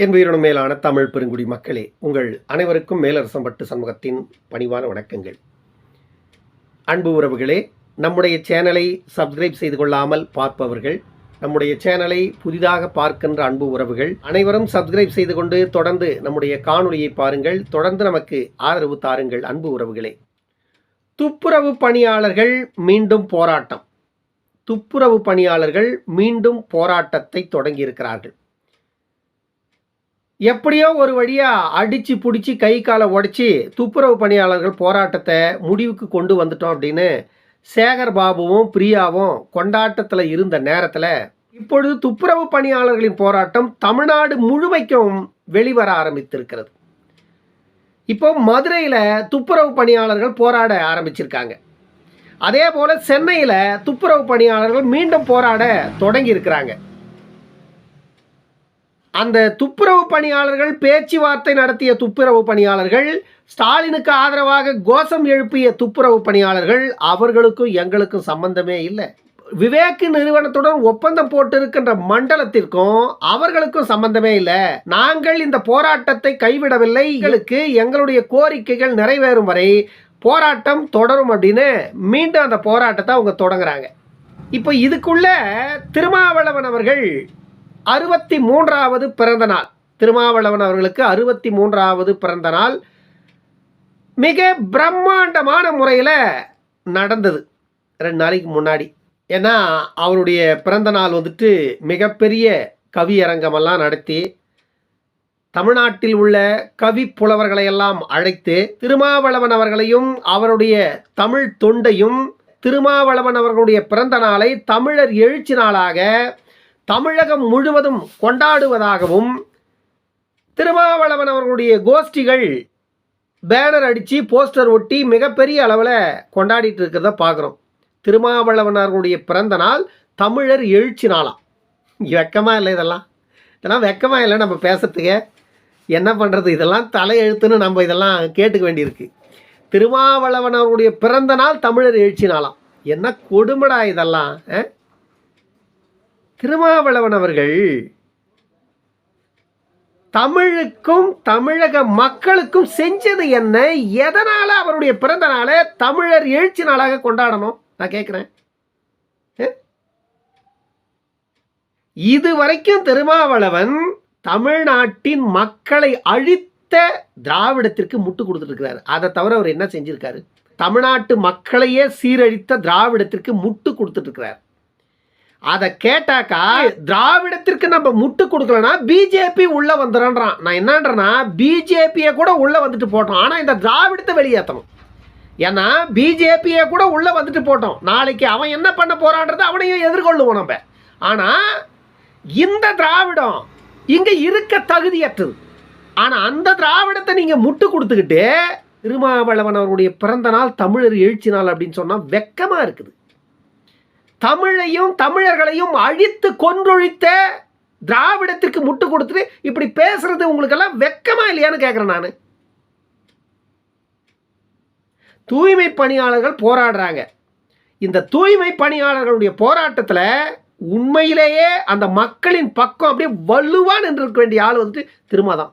என் உயிரினும் மேலான தமிழ் பெருங்குடி மக்களே உங்கள் அனைவருக்கும் மேலரசம்பட்டு சமூகத்தின் பணிவான வணக்கங்கள். அன்பு உறவுகளே நம்முடைய சேனலை சப்ஸ்கிரைப் செய்து கொள்ளாமல் பார்ப்பவர்கள் நம்முடைய சேனலை புதிதாக பார்க்கின்ற அன்பு உறவுகள் அனைவரும் சப்ஸ்கிரைப் செய்து கொண்டு தொடர்ந்து நம்முடைய காணொலியை பாருங்கள் தொடர்ந்து நமக்கு ஆதரவு தாருங்கள் அன்பு உறவுகளே. துப்புரவு பணியாளர்கள் மீண்டும் போராட்டம். துப்புரவு பணியாளர்கள் மீண்டும் போராட்டத்தை தொடங்கியிருக்கிறார்கள். எப்படியோ ஒரு வழியாக அடித்து பிடிச்சி கை காலை உடைச்சி துப்புரவு பணியாளர்கள் போராட்டத்தை முடிவுக்கு கொண்டு வந்துட்டோம் அப்படின்னு சேகர் பாபுவும் பிரியாவும் கொண்டாட்டத்தில் இருந்த நேரத்தில் இப்பொழுது துப்புரவு பணியாளர்களின் போராட்டம் தமிழ்நாடு முழுமைக்கும் வெளிவர ஆரம்பித்திருக்கிறது. இப்போ மதுரையில் துப்புரவு பணியாளர்கள் போராட ஆரம்பிச்சிருக்காங்க. அதே போல் சென்னையில் துப்புரவு பணியாளர்கள் மீண்டும் போராட தொடங்கி இருக்கிறாங்க அந்த துப்புரவு பணியாளர்கள் பேச்சுவார்த்தை நடத்திய துப்புரவு பணியாளர்கள் ஸ்டாலினுக்கு ஆதரவாக கோஷம் எழுப்பிய துப்புரவு பணியாளர்கள் அவர்களுக்கும் எங்களுக்கும் சம்பந்தமே இல்லை. விவேக் நிறுவனத்துடன் ஒப்பந்தம் போட்டிருக்கின்ற மண்டலத்திற்கும் அவர்களுக்கும் சம்பந்தமே இல்லை. நாங்கள் இந்த போராட்டத்தை கைவிடவில்லை. எங்களுக்கு எங்களுடைய கோரிக்கைகள் நிறைவேறும் வரை போராட்டம் தொடரும் அப்படின்னு மீண்டும் அந்த போராட்டத்தை அவங்க தொடங்குறாங்க. இப்போ இதுக்குள்ள திருமாவளவன் அவர்கள் அறுபத்தி மூன்றாவது பிறந்த நாள் திருமாவளவன் அவர்களுக்கு அறுபத்தி மூன்றாவது பிறந்த நாள் மிக பிரம்மாண்டமான முறையில் நடந்தது. ரெண்டு நாளைக்கு முன்னாடி. ஏன்னா அவருடைய பிறந்த நாள் வந்துட்டு மிகப்பெரிய கவியரங்கமெல்லாம் நடத்தி தமிழ்நாட்டில் உள்ள கவி புலவர்களையெல்லாம் அழைத்து திருமாவளவன் அவர்களையும் அவருடைய தமிழ் தொண்டையும் திருமாவளவன் அவர்களுடைய பிறந்த நாளை தமிழர் எழுச்சி நாளாக தமிழகம் முழுவதும் கொண்டாடுவதாகவும் திருமாவளவன் அவர்களுடைய கோஷ்டிகள் பேனர் அடித்து போஸ்டர் ஒட்டி மிகப்பெரிய அளவில் கொண்டாடிட்டு இருக்கிறத பார்க்குறோம் திருமாவளவன் அவர்களுடைய பிறந்த நாள் தமிழர் எழுச்சி நாளாம் வெக்கமாக இல்லை இதெல்லாம்? இதெல்லாம் வெக்கமாக இல்லை நம்ம பேசுகிறதுக்கு என்ன பண்ணுறது இதெல்லாம் தலையெழுத்துன்னு நம்ம இதெல்லாம் கேட்டுக்க வேண்டியிருக்கு. திருமாவளவன் அவர்களுடைய பிறந்த நாள் தமிழர் எழுச்சி நாளாம் என்ன கொடுமடா இதெல்லாம் ஆ? திருமாவளவன் அவர்கள் தமிழுக்கும் தமிழக மக்களுக்கும் செஞ்சது என்ன? எதனால் அவருடைய பிறந்த நாளை தமிழர் எழுச்சி நாளாக கொண்டாடணும்? நான் கேட்குறேன் இது வரைக்கும் திருமாவளவன் தமிழ்நாட்டின் மக்களை அழித்த திராவிடத்திற்கு முட்டு கொடுத்துருக்கிறார் அதை தவிர அவர் என்ன செஞ்சிருக்காரு? தமிழ்நாட்டு மக்களையே சீரழித்த திராவிடத்திற்கு முட்டு கொடுத்துட்டு இருக்கிறார் அதை கேட்டாக்கா திராவிடத்திற்கு நம்ம முட்டு கொடுக்கலனா பிஜேபி உள்ள வந்துடுறான் நான் என்னன்றேன்னா பிஜேபியை கூட உள்ள வந்துட்டு போட்டோம். ஆனால் இந்த திராவிடத்தை வெளியேற்றணும். ஏன்னா பிஜேபியை கூட உள்ள வந்துட்டு போட்டோம். நாளைக்கு அவன் என்ன பண்ண போறான்றதை அவனையும் எதிர்கொள்ளுவோம் நம்ம. ஆனால் இந்த திராவிடம் இங்கே இருக்க தகுதியற்றது. ஆனால் அந்த திராவிடத்தை நீங்கள் முட்டு கொடுத்துக்கிட்டு திருமாவளவன் அவருடைய பிறந்த நாள் தமிழர் எழுச்சி நாள் அப்படின்னு சொன்னால் வெக்கமாக இருக்குது. தமிழையும் தமிழர்களையும் அழித்து கொன்றொழித்த திராவிடத்திற்கு முட்டு கொடுத்துட்டு இப்படி பேசுறது உங்களுக்கெல்லாம் வெக்கமா இல்லையான்னு கேட்குறேன் நான். தூய்மை பணியாளர்கள் போராடுறாங்க. இந்த தூய்மை பணியாளர்களுடைய போராட்டத்தில் உண்மையிலேயே அந்த மக்களின் பக்கம் அப்படியே வலுவா நின்றுக்க வேண்டிய ஆள் வந்துட்டு திருமாதான்.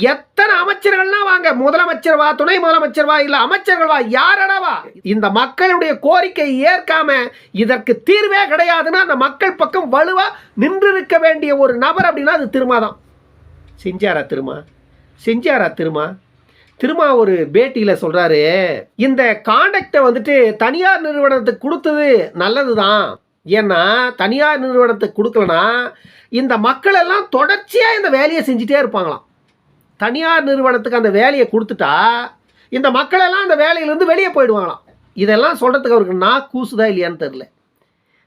எத்தனை அமைச்சர்கள்லாம் வாங்க. முதலமைச்சர் வா துணை முதலமைச்சர் வா இல்ல அமைச்சர்கள் வா யாரடவா இந்த மக்களுடைய கோரிக்கை ஏற்காம இதற்கு தீர்வே கிடையாதுன்னா அந்த மக்கள் பக்கம் வலுவா நின்றிருக்க வேண்டிய ஒரு நபர் அப்படின்னா அது திருமாதான் செஞ்சாரா திருமா? செஞ்சாரா திருமா? திருமா ஒரு பேட்டியில் சொல்கிறாரு இந்த காண்டக்டை வந்துட்டு தனியார் நிறுவனத்துக்கு கொடுத்தது நல்லது தான். ஏன்னா தனியார் நிறுவனத்துக்கு கொடுக்கலனா இந்த மக்களெல்லாம் தொடர்ச்சியாக இந்த வேலையை செஞ்சுட்டே இருப்பாங்களாம். தனியார் நிறுவனத்துக்கு அந்த வேலையை கொடுத்துட்டா இந்த மக்களெல்லாம் அந்த வேலையிலேருந்து வெளியே போயிடுவாங்களாம். இதெல்லாம் சொல்கிறதுக்கு அவருக்கு நான் கூசுதா இல்லையான்னு தெரில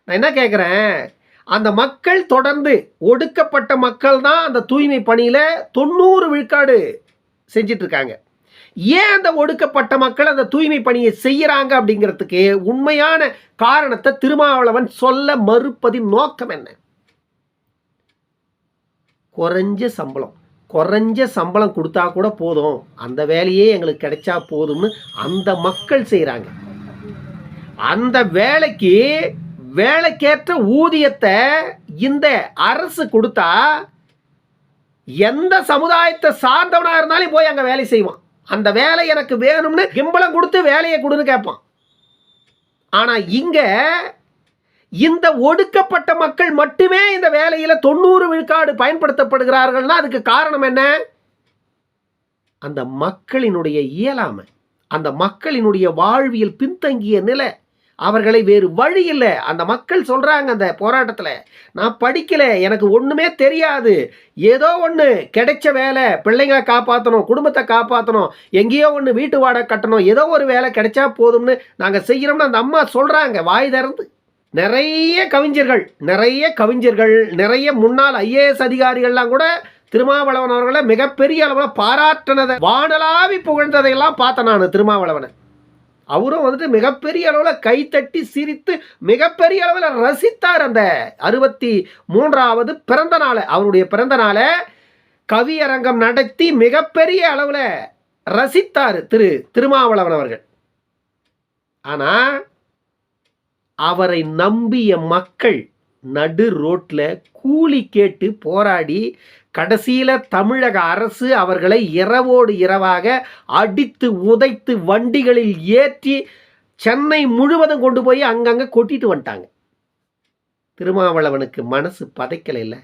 நான் என்ன கேட்குறேன் அந்த மக்கள் தொடர்ந்து ஒடுக்கப்பட்ட மக்கள் தான் அந்த தூய்மை பணியில் தொண்ணூறு விழுக்காடு செஞ்சிட்ருக்காங்க. ஏன் அந்த ஒடுக்கப்பட்ட மக்கள் அந்த தூய்மை பணியை செய்கிறாங்க அப்படிங்கிறதுக்கு உண்மையான காரணத்தை திருமாவளவன் சொல்ல மறுப்பதின் நோக்கம் என்ன? குறைஞ்ச சம்பளம். குறைஞ்ச சம்பளம் கொடுத்தா கூட போதும். அந்த வேலையே எங்களுக்கு கிடைச்சா போதும்னு அந்த மக்கள் செய்கிறாங்க அந்த வேலைக்கு வேலைக்கேற்ற ஊதியத்தை இந்த அரசு கொடுத்தா எந்த சமுதாயத்தை சார்ந்தவனாக இருந்தாலும் போய் அங்கே வேலை செய்வான். அந்த வேலை எனக்கு வேணும்னு கிம்பளம் கொடுத்து வேலையை கொடுன்னு கேட்பான். ஆனால் இங்கே இந்த ஒடுக்கப்பட்ட மக்கள் மட்டுமே இந்த வேலையில் தொண்ணூறு விழுக்காடு பயன்படுத்தப்படுகிறார்கள்னா அதுக்கு காரணம் என்ன? அந்த மக்களினுடைய இயலாமை அந்த மக்களினுடைய வாழ்வியல் பின்தங்கிய நிலை. அவர்களை வேறு வழி இல்லை. அந்த மக்கள் சொல்கிறாங்க அந்த போராட்டத்தில் நான் படிக்கலை எனக்கு ஒன்றுமே தெரியாது. ஏதோ ஒன்று கிடைச்ச வேலை பிள்ளைங்களை காப்பாற்றணும் குடும்பத்தை காப்பாற்றணும் எங்கேயோ ஒன்று வீட்டு வாடகை கட்டணும் ஏதோ ஒரு வேலை கிடைச்சா போதும்னு நாங்கள் செய்கிறோம்னு அந்த அம்மா சொல்கிறாங்க வாய் திறந்து. நிறைய கவிஞர்கள் நிறைய கவிஞர்கள் நிறைய முன்னாள் ஐஏஎஸ் அதிகாரிகள்லாம் கூட திருமாவளவன் அவர்களை மிகப்பெரிய அளவில் பாராட்டினதை வானலாவி புகழ்ந்ததையெல்லாம் பார்த்தேன் நான் திருமாவளவனை. அவரும் வந்துட்டு மிகப்பெரிய அளவில் கைத்தட்டி சிரித்து மிகப்பெரிய அளவில் ரசித்தார் அந்த அறுபத்தி மூன்றாவது பிறந்த நாளை. அவருடைய பிறந்த நாளை கவியரங்கம் நடத்தி மிகப்பெரிய அளவில் ரசித்தார் திரு திருமாவளவன் அவர்கள். ஆனால் அவரை நம்பிய மக்கள் நடு ரோட்டில் கூலி கேட்டு போராடி கடைசியில் தமிழக அரசு அவர்களை இரவோடு இரவாக அடித்து உதைத்து வண்டிகளில் ஏற்றி சென்னை முழுவதும் கொண்டு போய் அங்கங்கே கொட்டிட்டு வந்துட்டாங்க. திருமாவளவனுக்கு மனசு பதைக்கலை இல்லை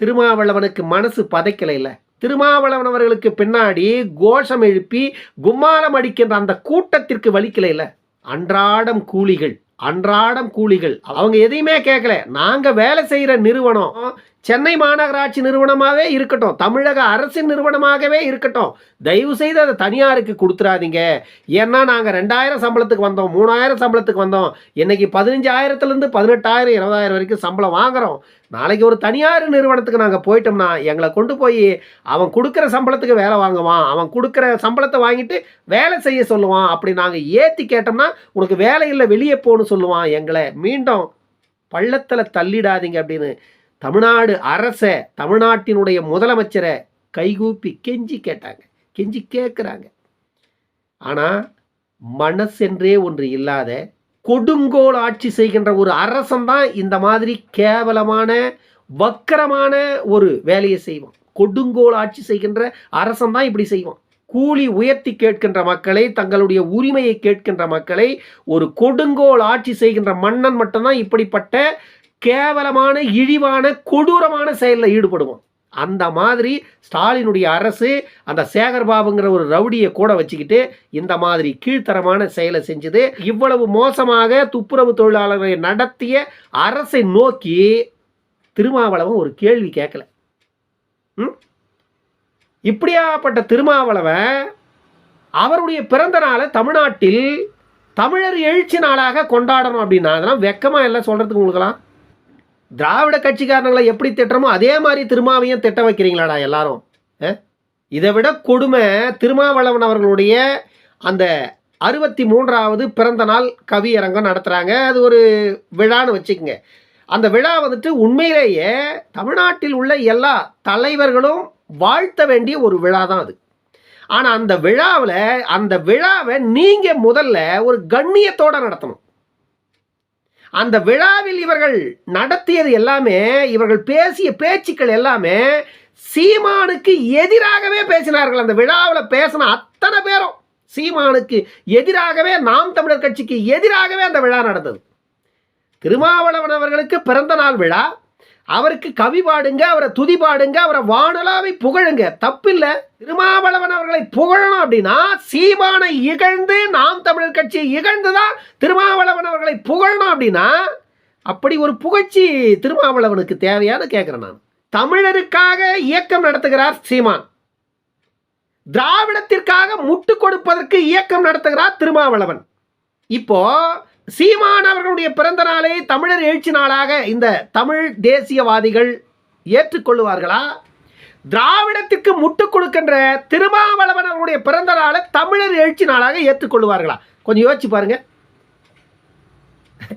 திருமாவளவனுக்கு மனசு பதைக்கலை இல்லை திருமாவளவன் அவர்களுக்கு பின்னாடி கோஷம் எழுப்பி கும்மாலம் அடிக்கின்ற அந்த கூட்டத்திற்கு வலிக்கல இல்லை அன்றாடம் கூலிகள். அன்றாடம் கூலிகள். அவங்க எதையுமே கேட்கல நாங்க வேலை செய்யற நிறுவனம் சென்னை மாநகராட்சி நிறுவனமாகவே இருக்கட்டும் தமிழக அரசின் நிறுவனமாகவே இருக்கட்டும். தயவு செய்து அதை தனியாருக்கு கொடுத்துறாதீங்க. ஏன்னா நாங்கள் ரெண்டாயிரம் சம்பளத்துக்கு வந்தோம் மூணாயிரம் சம்பளத்துக்கு வந்தோம். இன்னைக்கு பதினஞ்சாயிரத்துலேருந்து பதினெட்டாயிரம் இருபதாயிரம் வரைக்கும் சம்பளம் வாங்குறோம். நாளைக்கு ஒரு தனியார் நிறுவனத்துக்கு நாங்கள் போயிட்டோம்னா எங்களை கொண்டு போய் அவன் கொடுக்குற சம்பளத்துக்கு வேலை வாங்குவான். அவன் கொடுக்குற சம்பளத்தை வாங்கிட்டு வேலை செய்ய சொல்லுவான். அப்படி நாங்கள் ஏற்றி கேட்டோம்னா உனக்கு வேலை இல்லை வெளியே போகணும்னு சொல்லுவான். எங்களை மீண்டும் பள்ளத்தில் தள்ளிடாதீங்க அப்படின்னு தமிழ்நாடு அரசை தமிழ்நாட்டினுடைய முதலமைச்சரை கைகூப்பி கெஞ்சி கேட்டாங்க. கெஞ்சி கேட்குறாங்க ஆனால் மனசென்றே ஒன்று இல்லாத கொடுங்கோல் ஆட்சி செய்கின்ற ஒரு அரசன் தான் இந்த மாதிரி கேவலமான வக்கரமான ஒரு வேலையை செய்வான். கொடுங்கோல் ஆட்சி செய்கின்ற அரசன்தான் இப்படி செய்வான். கூலி உயர்த்தி கேட்கின்ற மக்களை தங்களுடைய உரிமையை கேட்கின்ற மக்களை ஒரு கொடுங்கோல் ஆட்சி செய்கின்ற மன்னன் மட்டும்தான் இப்படிப்பட்ட கேவலமான இழிவான கொடூரமான செயலில் ஈடுபடுவோம். அந்த மாதிரி ஸ்டாலினுடைய அரசு அந்த சேகர்பாபுங்கிற ஒரு ரவுடியை கூட வச்சுக்கிட்டு இந்த மாதிரி கீழ்த்தரமான செயலை செஞ்சது. இவ்வளவு மோசமாக துப்புரவு தொழிலாளர்களை நடத்திய அரசை நோக்கி திருமாவளவன் ஒரு கேள்வி கேட்கல. ம்? இப்படியாப்பட்ட திருமாவளவன் அவருடைய பிறந்த நாளை தமிழ்நாட்டில் தமிழர் எழுச்சி நாளாக கொண்டாடணும் அப்படின்னா அதெல்லாம் வெக்கமாக எல்லாம் சொல்கிறதுக்கு உங்களுக்கெல்லாம்? திராவிட கட்சிக்காரங்களை எப்படி திட்டுறமோ அதே மாதிரி திருமாவையும் திட்ட வைக்கிறீங்களாடா எல்லாரும். இதை விட கொடுமை திருமாவளவன் அவர்களுடைய அந்த அறுபத்தி மூன்றாவது பிறந்த நாள் கவியரங்கம் நடத்துகிறாங்க அது ஒரு விழான்னு வச்சுக்கோங்க. அந்த விழா வந்துட்டு உண்மையிலேயே தமிழ்நாட்டில் உள்ள எல்லா தலைவர்களும் வாழ்த்த வேண்டிய ஒரு விழா தான் அது. ஆனால் அந்த விழாவில் அந்த விழாவை நீங்கள் முதல்ல ஒரு கண்ணியத்தோடு நடத்தணும். அந்த விழாவில் இவர்கள் நடத்தியது எல்லாமே இவர்கள் பேசிய பேச்சுக்கள் எல்லாமே சீமானுக்கு எதிராகவே பேசினார்கள். அந்த விழாவில் பேசின அத்தனை பேரும் சீமானுக்கு எதிராகவே நாம் தமிழர் கட்சிக்கு எதிராகவே அந்த விழா நடந்தது. திருமாவளவன் அவர்களுக்கு பிறந்த நாள் விழா. அவருக்கு கவி பாடுங்க அவரை துதி பாடுங்க அவரை வானலாவை புகழுங்க. தப்பில்லை. திருமாவளவன் அவர்களை புகழணும் அப்படின்னா சீமானை இகழ்ந்து நாம் தமிழர் கட்சியை இகழ்ந்து தான் திருமாவளவன் அவர்களை புகழணும் அப்படின்னா அப்படி ஒரு புகழ்ச்சி திருமாவளவனுக்கு தேவையான்னு கேட்குறேன் நான். தமிழருக்காக இயக்கம் நடத்துகிறார் சீமான். திராவிடத்திற்காக முட்டு கொடுப்பதற்கு இயக்கம் நடத்துகிறார் திருமாவளவன். இப்போ சீமான் அவர்களுடைய பிறந்த நாளை தமிழர் எழுச்சி நாளாக இந்த தமிழ் தேசியவாதிகள் ஏற்றுக்கொள்ளுவார்களா? திராவிடத்திற்கு முட்டு கொடுக்கின்ற திருமாவளவன் அவருடைய பிறந்த நாளை தமிழர் எழுச்சி நாளாக ஏற்றுக்கொள்ளுவார்களா? கொஞ்சம் யோசிச்சு பாருங்க.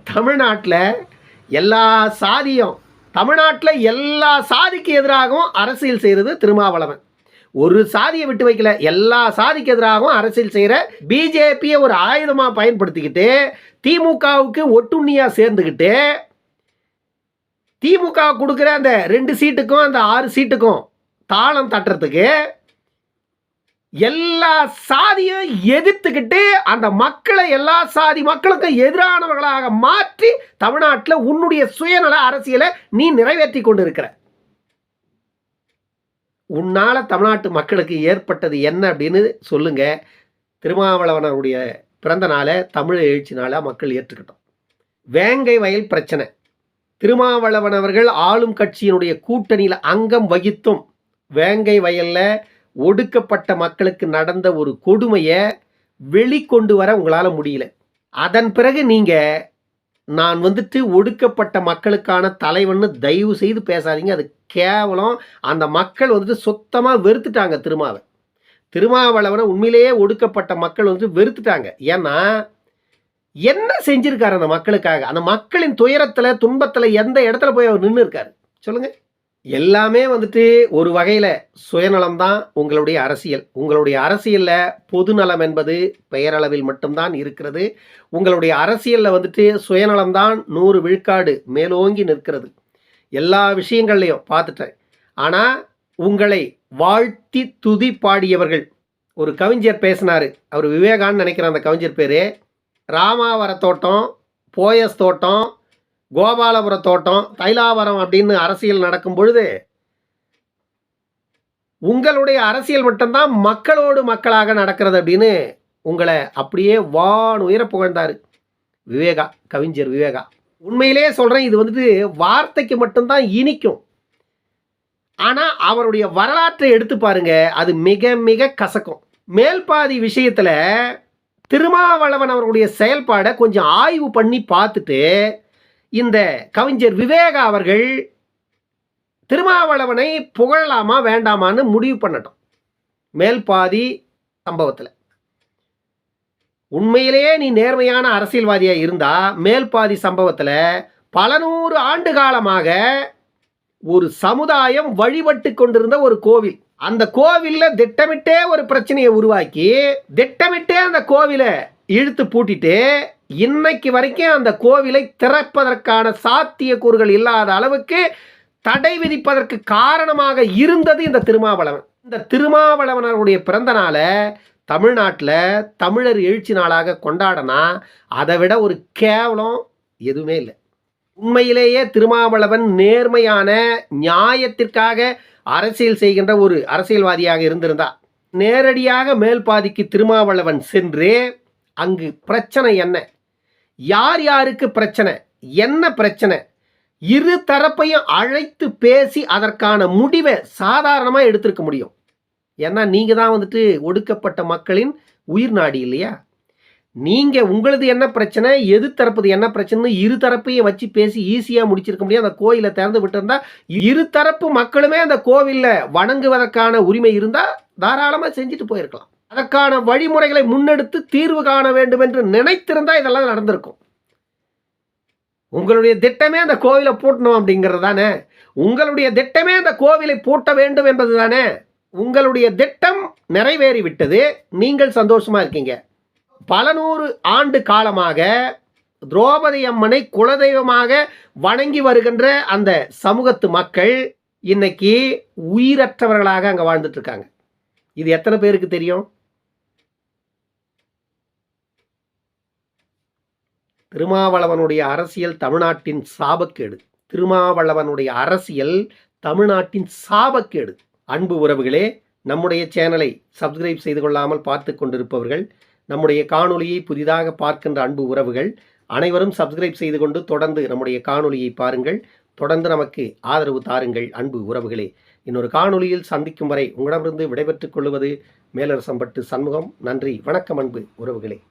தமிழ்நாட்டில் எல்லா சாதியும் தமிழ்நாட்டில் எல்லா சாதிக்கு எதிராகவும் அரசியல் செய்கிறது திருமாவளவன். ஒரு சாதியை விட்டு வைக்கல. எல்லா சாதிக்கு எதிராகவும் அரசியல் செய்கிற பிஜேபியை ஒரு ஆயுதமாக பயன்படுத்திக்கிட்டு திமுகவுக்கு ஒட்டுண்ணியாக சேர்ந்துக்கிட்டு திமுக கொடுக்குற அந்த ரெண்டு சீட்டுக்கும் அந்த ஆறு சீட்டுக்கும் தாளம் தட்டுறதுக்கு எல்லா சாதியும் எதிர்த்துக்கிட்டு அந்த மக்களை எல்லா சாதி மக்களுக்கும் எதிரானவர்களாக மாற்றி தமிழ்நாட்டில் உன்னுடைய சுயநல அரசியலை நீ நிறைவேற்றி கொண்டு இருக்கிற உன்னால் தமிழ்நாட்டு மக்களுக்கு ஏற்பட்டது என்ன அப்படின்னு சொல்லுங்கள் திருமாவளவனருடைய பிறந்த நாளை தமிழ் எழுச்சி நாளாக மக்கள் ஏற்றுக்கிட்டோம். வேங்கை வயல் பிரச்சனை. திருமாவளவன் அவர்கள் ஆளும் கட்சியினுடைய கூட்டணியில் அங்கம் வகித்தும் வேங்கை வயலில் ஒடுக்கப்பட்ட மக்களுக்கு நடந்த ஒரு கொடுமையை வெளிக்கொண்டு வர உங்களால் முடியல. அதன் பிறகு நீங்கள் நான் வந்துட்டு ஒடுக்கப்பட்ட மக்களுக்கான தலைவன்னு தயவு செய்து பேசாதீங்க. அது கேவலம் அந்த மக்கள் வந்துட்டு சுத்தமாக வெறுத்துட்டாங்க திருமாவை. திருமாவளவனை உண்மையிலேயே ஒடுக்கப்பட்ட மக்கள் வந்துட்டு வெறுத்துட்டாங்க. ஏன்னா என்ன செஞ்சிருக்காரு அந்த மக்களுக்காக? அந்த மக்களின் துயரத்தில் துன்பத்தில் எந்த இடத்துல போய் அவர் நின்று இருக்காரு சொல்லுங்க. எல்லாமே வந்துட்டு ஒரு வகையில் சுயநலம் தான் உங்களுடைய அரசியல். உங்களுடைய அரசியலில் பொதுநலம் என்பது பெயரளவில் மட்டும்தான் இருக்கிறது. உங்களுடைய அரசியலில் வந்துட்டு சுயநலம் தான் நூறு விழுக்காடு மேலோங்கி நிற்கிறது. எல்லா விஷயங்கள்லையும் பார்த்துட்டேன். ஆனால் உங்களை வாழ்த்தி துதி பாடியவர்கள். ஒரு கவிஞர் பேசினார். அவர் விவேகான்னு நினைக்கிறேன் அந்த கவிஞர் பேர். ராமாவர தோட்டம் போயஸ் தோட்டம் கோபாலபுர தோட்டம் தைலாவரம் அப்படின்னு அரசியல் நடக்கும் பொழுது உங்களுடைய அரசியல் மட்டும்தான் மக்களோடு மக்களாக நடக்கிறது அப்படின்னு உங்களை அப்படியே வான் உயர புகழ்ந்தார். விவேகா கவிஞர் விவேகா. உண்மையிலேயே சொல்கிறேன் இது வந்துட்டு வார்த்தைக்கு மட்டும்தான் இனிக்கும். ஆனால் அவருடைய வரலாற்றை எடுத்து பாருங்க அது மிக மிக கசக்கும். மேல்பாதி விஷயத்தில் திருமாவளவன் அவருடைய செயல்பாடை கொஞ்சம் ஆய்வு பண்ணி பார்த்துட்டு இந்த கவிஞர் விவேகா அவர்கள் திருமாவளவனை புகழலாமா வேண்டாமான்னு முடிவு பண்ணட்டும். மேல்பாதி சம்பவத்தில். உண்மையிலேயே நீ நேர்மையான அரசியல்வாதியாக இருந்தால் மேல்பாதி சம்பவத்தில் பல நூறு ஆண்டு காலமாக ஒரு சமுதாயம் வழிபட்டு கொண்டிருந்த ஒரு கோவில். அந்த கோவிலில் திட்டமிட்டே ஒரு பிரச்சனையை உருவாக்கி திட்டமிட்டே அந்த கோவிலை இழுத்து பூட்டிட்டு இன்னைக்கு வரைக்கும் அந்த கோவிலை திறப்பதற்கான சாத்தியக்கூறுகள் இல்லாத அளவுக்கு தடை விதிப்பதற்கு காரணமாக இருந்தது இந்த திருமாவளவன். இந்த திருமாவளவனருடைய பிறந்த நாளை தமிழ்நாட்டில் தமிழர் எழுச்சி நாளாக கொண்டாடனா அதை விட ஒரு கேவலம் எதுவுமே இல்லை. உண்மையிலேயே திருமாவளவன் நேர்மையான நியாயத்திற்காக அரசியல் செய்கின்ற ஒரு அரசியல்வாதியாக இருந்திருந்தா நேரடியாக மேல்பாதிக்கு திருமாவளவன் சென்று அங்கு பிரச்சனை என்ன? யார் யாருக்கு பிரச்சனை? என்ன பிரச்சனை? இரு தரப்பையும் அழைத்து பேசி அதற்கான முடிவை சாதாரணமாக எடுத்திருக்க முடியும். ஏன்னா நீங்கள் தான் வந்துட்டு ஒடுக்கப்பட்ட மக்களின் உயிர் நாடி இல்லையா? நீங்கள் உங்களது என்ன பிரச்சனை? எது தரப்புது? என்ன பிரச்சனை இரு தரப்பையும் வச்சு பேசி ஈஸியாக முடிச்சிருக்க முடியும் அந்த கோயிலை திறந்து விட்டுருந்தா இரு தரப்பு மக்களுமே அந்த கோவிலில் வணங்குவதற்கான உரிமை இருந்தால் தாராளமாக செஞ்சுட்டு போயிருக்கலாம். அதற்கான வழிமுறைகளை முன்னெடுத்து தீர்வு காண வேண்டும் என்று நினைத்திருந்தால் இதெல்லாம் நடந்திருக்கும். உங்களுடைய திட்டமே அந்த கோவிலை பூட்டணும் அப்படிங்கிறது தானே? உங்களுடைய திட்டமே அந்த கோவிலை பூட்ட வேண்டும் என்பது தானே? உங்களுடைய திட்டம் நிறைவேறிவிட்டது. நீங்கள் சந்தோஷமாக இருக்கீங்க. பல நூறு ஆண்டு காலமாக திரௌபதி அம்மனை குலதெய்வமாக வணங்கி வருகின்ற அந்த சமூகத்து மக்கள் இன்னைக்கு உயிரற்றவர்களாக அங்கே வாழ்ந்துட்டு இருக்காங்க இது எத்தனை பேருக்கு தெரியும்? திருமாவளவனுடைய அரசியல் தமிழ்நாட்டின் சாபக்கேடு. திருமாவளவனுடைய அரசியல் தமிழ்நாட்டின் சாபக்கேடு. அன்பு உறவுகளே நம்முடைய சேனலை சப்ஸ்கிரைப் செய்து கொள்ளாமல் பார்த்து கொண்டிருப்பவர்கள் நம்முடைய காணொளியை புதிதாக பார்க்கின்ற அன்பு உறவுகள் அனைவரும் சப்ஸ்கிரைப் செய்து கொண்டு தொடர்ந்து நம்முடைய காணொளியை பாருங்கள். தொடர்ந்து நமக்கு ஆதரவு தாருங்கள் அன்பு உறவுகளே. இன்னொரு காணொளியில் சந்திக்கும் வரை உங்களிடமிருந்து விடைபெற்றுக் கொள்வது மேலரசம்பட்டு சண்முகம். நன்றி வணக்கம் அன்பு உறவுகளே.